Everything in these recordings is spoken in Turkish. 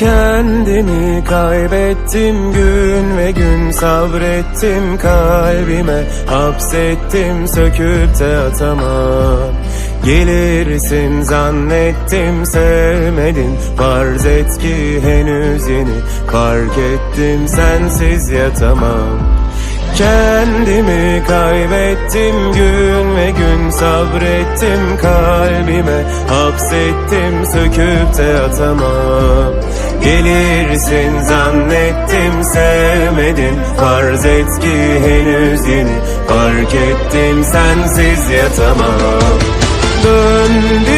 Kendimi kaybettim gün ve gün sabrettim kalbime Hapsettim söküp de atamam. Gelirsin zannettim sevmedin Farz et ki henüz yeni Fark ettim sensiz yatamam Kendimi kaybettim gün ve gün sabrettim kalbime Hapsettim söküp de atamam. Gelirsin zannettim sevmedin Farz et ki henüz yeni Fark ettim sensiz yatamam. Dön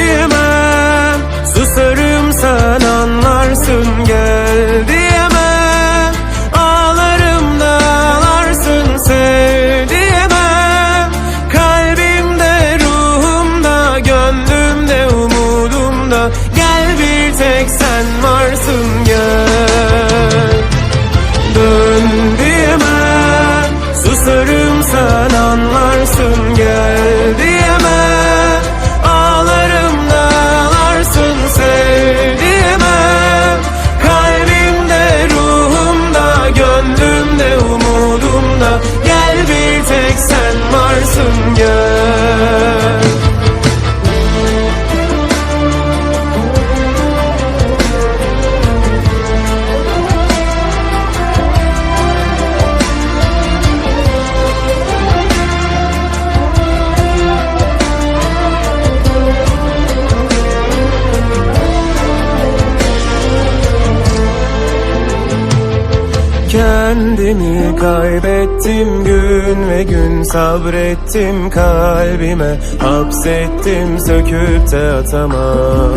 Kendimi kaybettim gün ve gün sabrettim kalbime Hapsettim söküp de atamam.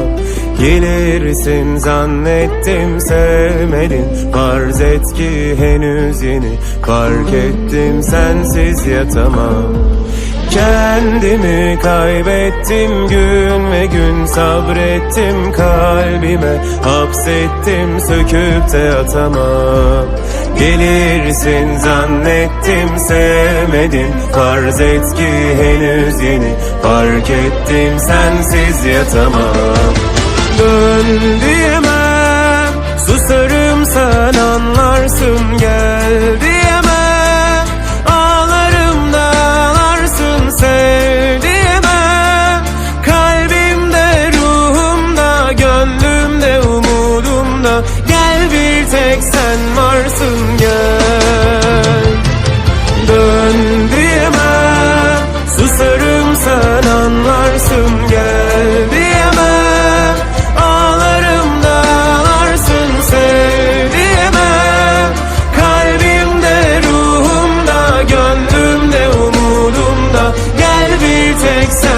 Gelirsin zannettim sevmedin Farz et ki henüz yeni Fark ettim sensiz yatamam. Kendimi kaybettim gün ve gün sabrettim kalbime Hapsettim söküp de atamam Gelirsin zannettim sevmedin Farz et ki henüz yeni Fark ettim sensiz yatamam. Dön Susarım sen anlarsın tek sen varsın gel. Dön diyemem Susarım sen anlarsın gel. Diyemem Ağlarım da ağlarsın sev Kalbimde ruhumda gönlümde umudumda Gel bir tek sen